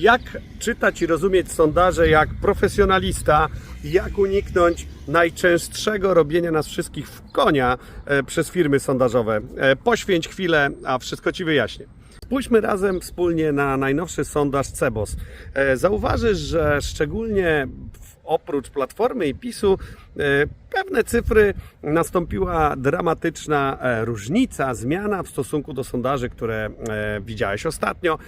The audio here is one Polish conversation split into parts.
Jak czytać i rozumieć sondaże jak profesjonalista, jak uniknąć najczęstszego robienia nas wszystkich w konia e, przez firmy sondażowe. E, Poświęć chwilę, a wszystko Ci wyjaśnię. Spójrzmy razem wspólnie na najnowszy sondaż CEBOS. E, Zauważysz, że szczególnie w- oprócz Platformy i PiSu e, pewne cyfry nastąpiła dramatyczna e, różnica, zmiana w stosunku do sondaży, które e, widziałeś ostatnio.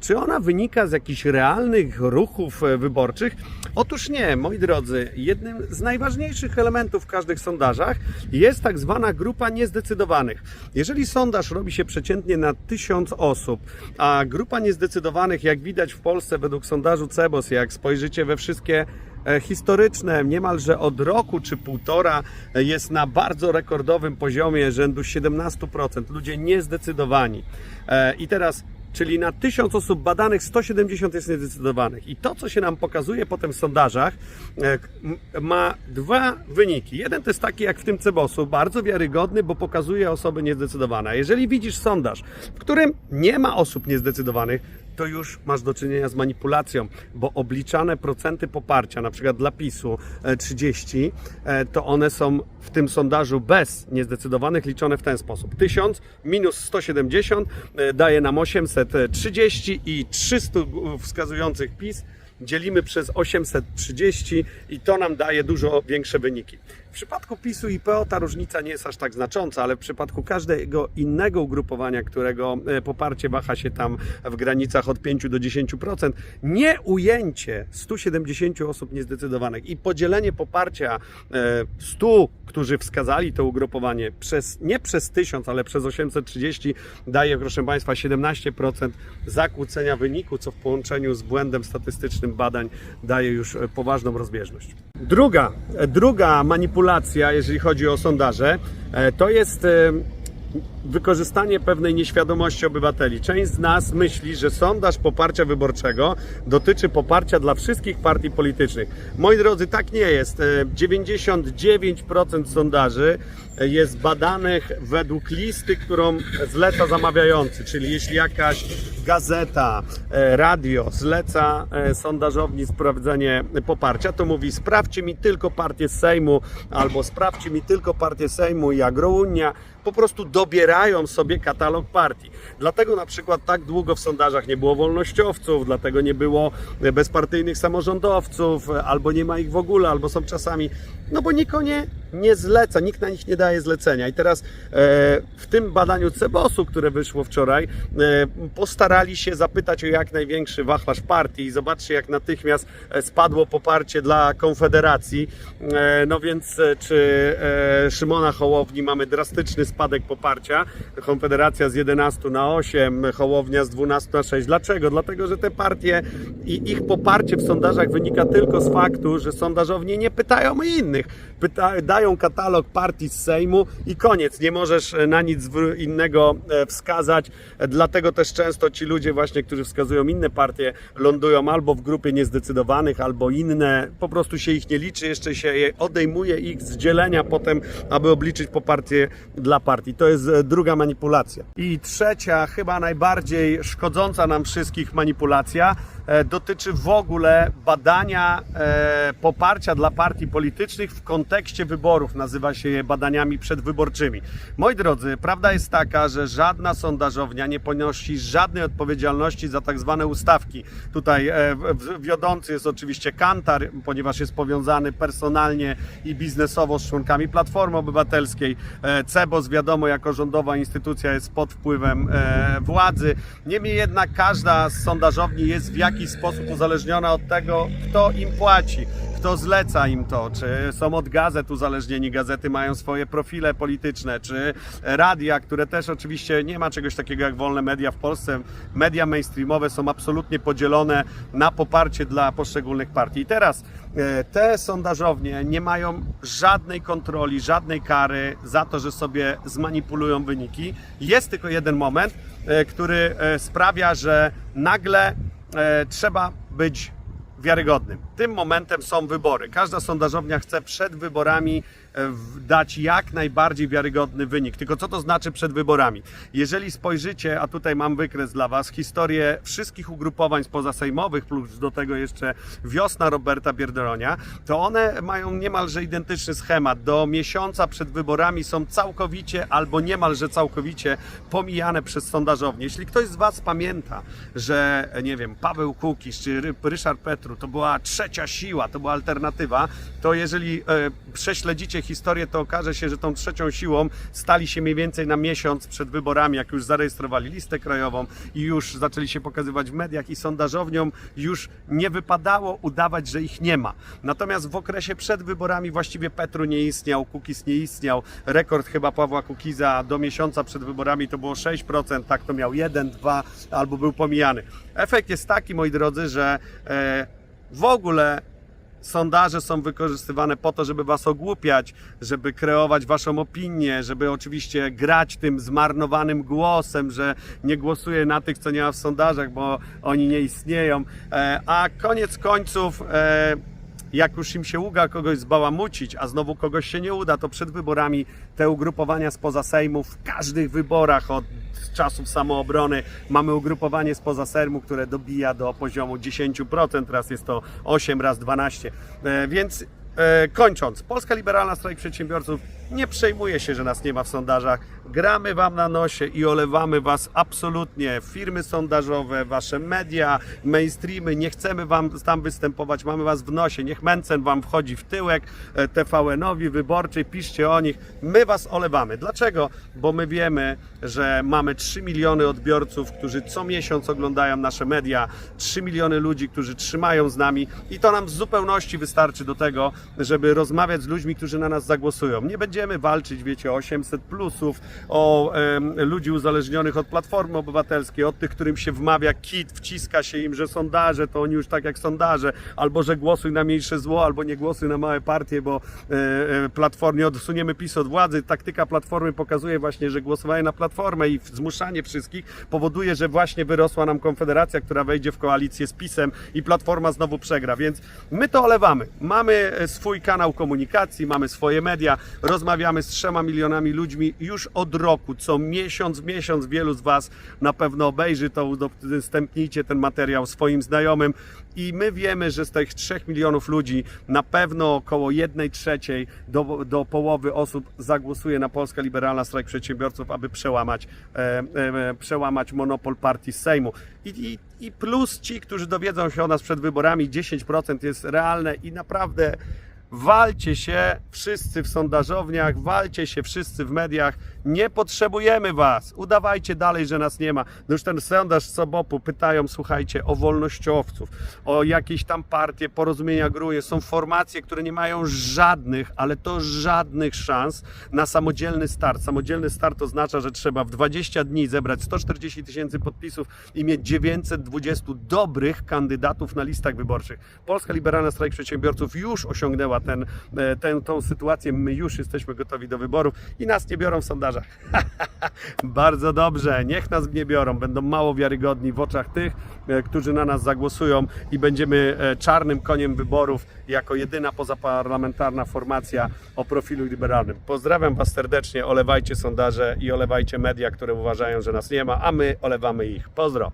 Czy ona wynika z jakichś realnych ruchów wyborczych? Otóż nie, moi drodzy. Jednym z najważniejszych elementów w każdych sondażach jest tak zwana grupa niezdecydowanych. Jeżeli sondaż robi się przeciętnie na tysiąc osób, a grupa niezdecydowanych, jak widać w Polsce według sondażu CEBOS, jak spojrzycie we wszystkie historyczne, niemalże od roku czy półtora e, jest na bardzo rekordowym poziomie rzędu 17%. Ludzie niezdecydowani. E, I teraz Czyli na 1000 osób badanych 170 jest niezdecydowanych. I to, co się nam pokazuje potem w sondażach, e, ma dwa wyniki. Jeden to jest taki jak w tym Cebosu, bardzo wiarygodny, bo pokazuje osoby niezdecydowane. Jeżeli widzisz sondaż, w którym nie ma osób niezdecydowanych, to już masz do czynienia z manipulacją, bo obliczane procenty poparcia, na przykład dla PiSu e, 30, e, to one są w tym sondażu bez niezdecydowanych liczone w ten sposób. 1000 minus 170 e, daje nam 830 i 300 wskazujących PiS dzielimy przez 830 i to nam daje dużo większe wyniki. W przypadku PiSu i PO ta różnica nie jest aż tak znacząca, ale w przypadku każdego innego ugrupowania, którego e, poparcie waha się tam w granicach od 5 do 10%, nie ujęcie 170 osób niezdecydowanych i podzielenie poparcia e, 100, którzy wskazali to ugrupowanie przez, nie przez 1000, ale przez 830 daje, proszę Państwa, 17% zakłócenia wyniku, co w połączeniu z błędem statystycznym badań daje już e, poważną rozbieżność. Druga, e, druga manipulacja, jeżeli chodzi o sondaże, e, to jest e, wykorzystanie pewnej nieświadomości obywateli. Część z nas myśli, że sondaż poparcia wyborczego dotyczy poparcia dla wszystkich partii politycznych. Moi drodzy, tak nie jest. E, 99% sondaży e, jest badanych według listy, którą zleca zamawiający, czyli jeśli jakaś gazeta, e, radio zleca e, sondażowni sprawdzenie poparcia, to mówi sprawdźcie mi tylko partię Sejmu albo sprawdźcie mi tylko partię Sejmu i Agrounia. Po prostu dobierają sobie katalog partii. Dlatego na przykład tak długo w sondażach nie było wolnościowców, dlatego nie było bezpartyjnych samorządowców, albo nie ma ich w ogóle, albo są czasami, no bo nikt nie, zleca, nikt na nich nie daje zlecenia. I teraz e, w tym badaniu Cebosu, które wyszło wczoraj, e, postarali się zapytać o jak największy wachlarz partii i zobaczcie jak natychmiast e, spadło poparcie dla Konfederacji. No więc czy Szymona Hołowni mamy drastyczny spadek poparcia, Konfederacja z 11 na 8, Hołownia z 12 na 6. Dlaczego? Dlatego, że te partie i ich poparcie w sondażach wynika tylko z faktu, że sondażownie nie pytają innych. Pyta, dają katalog partii z Sejmu i koniec. Nie możesz e, na nic innego e, wskazać. Dlatego też często ci ludzie właśnie, którzy wskazują inne partie, lądują albo w grupie niezdecydowanych, albo inne. Po prostu się ich nie liczy, jeszcze się je odejmuje ich z dzielenia potem, aby obliczyć poparcie dla partii. To jest e, druga manipulacja. I trzecia, chyba najbardziej szkodząca nam wszystkich manipulacja, dotyczy w ogóle badania e, poparcia dla partii politycznych w kontekście wyborów. Nazywa się je badaniami przedwyborczymi. Moi drodzy, prawda jest taka, że żadna sondażownia nie ponosi żadnej odpowiedzialności za tak zwane ustawki. Tutaj e, wiodący jest oczywiście Kantar, ponieważ jest powiązany personalnie i biznesowo z członkami Platformy Obywatelskiej. E, CEBOS, wiadomo, jako rządowa instytucja jest pod wpływem e, władzy. Niemniej jednak każda z sondażowni jest w jakiś sposób uzależniona od tego, kto im płaci kto zleca im to, czy są od gazet uzależnieni, gazety mają swoje profile polityczne, czy radia, które też oczywiście nie ma czegoś takiego jak wolne media w Polsce. Media mainstreamowe są absolutnie podzielone na poparcie dla poszczególnych partii. I teraz e, te sondażownie nie mają żadnej kontroli, żadnej kary za to, że sobie zmanipulują wyniki. Jest tylko jeden moment, e, który e, sprawia, że nagle trzeba być wiarygodnym. Tym momentem są wybory. Każda sondażownia chce przed wyborami e, dać jak najbardziej wiarygodny wynik. Tylko co to znaczy przed wyborami? Jeżeli spojrzycie, a tutaj mam wykres dla Was, historię wszystkich ugrupowań pozasejmowych, plus do tego jeszcze wiosna Roberta Bierdronia, to one mają niemalże identyczny schemat. Do miesiąca przed wyborami są całkowicie albo niemalże całkowicie pomijane przez sondażownie. Jeśli ktoś z Was pamięta, że nie wiem, Paweł Kukiz czy Ry- Ryszard Petru to była trzecia siła, to była alternatywa, to jeżeli e, prześledzicie historię, to okaże się, że tą trzecią siłą stali się mniej więcej na miesiąc przed wyborami, jak już zarejestrowali listę krajową i już zaczęli się pokazywać w mediach i sondażowniom już nie wypadało udawać, że ich nie ma. Natomiast w okresie przed wyborami właściwie Petru nie istniał, Kukiz nie istniał. Rekord chyba Pawła Kukiza do miesiąca przed wyborami to było 6%, tak to miał 1, 2 albo był pomijany. Efekt jest taki, moi drodzy, że e, w ogóle sondaże są wykorzystywane po to, żeby was ogłupiać, żeby kreować waszą opinię, żeby oczywiście grać tym zmarnowanym głosem, że nie głosuję na tych, co nie ma w sondażach, bo oni nie istnieją. E, A koniec końców. Jak już im się uda kogoś zbałamucić, a znowu kogoś się nie uda, to przed wyborami te ugrupowania spoza Sejmu w każdych wyborach od czasów samoobrony mamy ugrupowanie spoza Sejmu, które dobija do poziomu 10%, raz jest to 8, raz 12. E, Więc e, kończąc, Polska Liberalna Strajk Przedsiębiorców nie przejmuje się, że nas nie ma w sondażach. Gramy Wam na nosie i olewamy Was absolutnie. Firmy sondażowe, Wasze media, mainstreamy, nie chcemy Wam tam występować, mamy Was w nosie. Niech Mencen Wam wchodzi w tyłek, e, TVN-owi, Wyborczej, piszcie o nich. My Was olewamy. Dlaczego? Bo my wiemy, że mamy 3 miliony odbiorców, którzy co miesiąc oglądają nasze media, 3 miliony ludzi, którzy trzymają z nami i to nam w zupełności wystarczy do tego, żeby rozmawiać z ludźmi, którzy na nas zagłosują. Nie będziemy walczyć, wiecie, o 800 plusów, o em, ludzi uzależnionych od Platformy Obywatelskiej, od tych, którym się wmawia kit, wciska się im, że sondaże to oni już tak jak sondaże, albo że głosuj na mniejsze zło, albo nie głosuj na małe partie, bo e, e, Platformie odsuniemy PiS od władzy. Taktyka Platformy pokazuje właśnie, że głosowanie na Platformę i zmuszanie wszystkich powoduje, że właśnie wyrosła nam Konfederacja, która wejdzie w koalicję z PiSem i Platforma znowu przegra. Więc my to olewamy. Mamy e, swój kanał komunikacji, mamy swoje media, rozmawiamy z trzema milionami ludźmi już od roku. Co miesiąc miesiąc wielu z Was na pewno obejrzy to, udostępnijcie ten materiał swoim znajomym. I my wiemy, że z tych 3 milionów ludzi na pewno około 1 trzeciej do, do połowy osób zagłosuje na Polska Liberalna Strajk Przedsiębiorców, aby przełamać, e, e, przełamać monopol partii Sejmu. I, i, I plus ci, którzy dowiedzą się o nas przed wyborami, 10% jest realne i naprawdę walcie się wszyscy w sondażowniach, walcie się wszyscy w mediach. Nie potrzebujemy was. Udawajcie dalej, że nas nie ma. No już ten sondaż z Sobopu pytają, słuchajcie, o wolnościowców, o jakieś tam partie, porozumienia gruje. Są formacje, które nie mają żadnych, ale to żadnych szans na samodzielny start. Samodzielny start oznacza, że trzeba w 20 dni zebrać 140 tysięcy podpisów i mieć 920 dobrych kandydatów na listach wyborczych. Polska Liberalna Strajk Przedsiębiorców już osiągnęła ten, e, tę, tą sytuację. My już jesteśmy gotowi do wyborów i nas nie biorą w sondażach. Bardzo dobrze, niech nas nie biorą. Będą mało wiarygodni w oczach tych, e, którzy na nas zagłosują i będziemy e, czarnym koniem wyborów jako jedyna pozaparlamentarna formacja o profilu liberalnym. Pozdrawiam Was serdecznie, olewajcie sondaże i olewajcie media, które uważają, że nas nie ma, a my olewamy ich. Pozdro!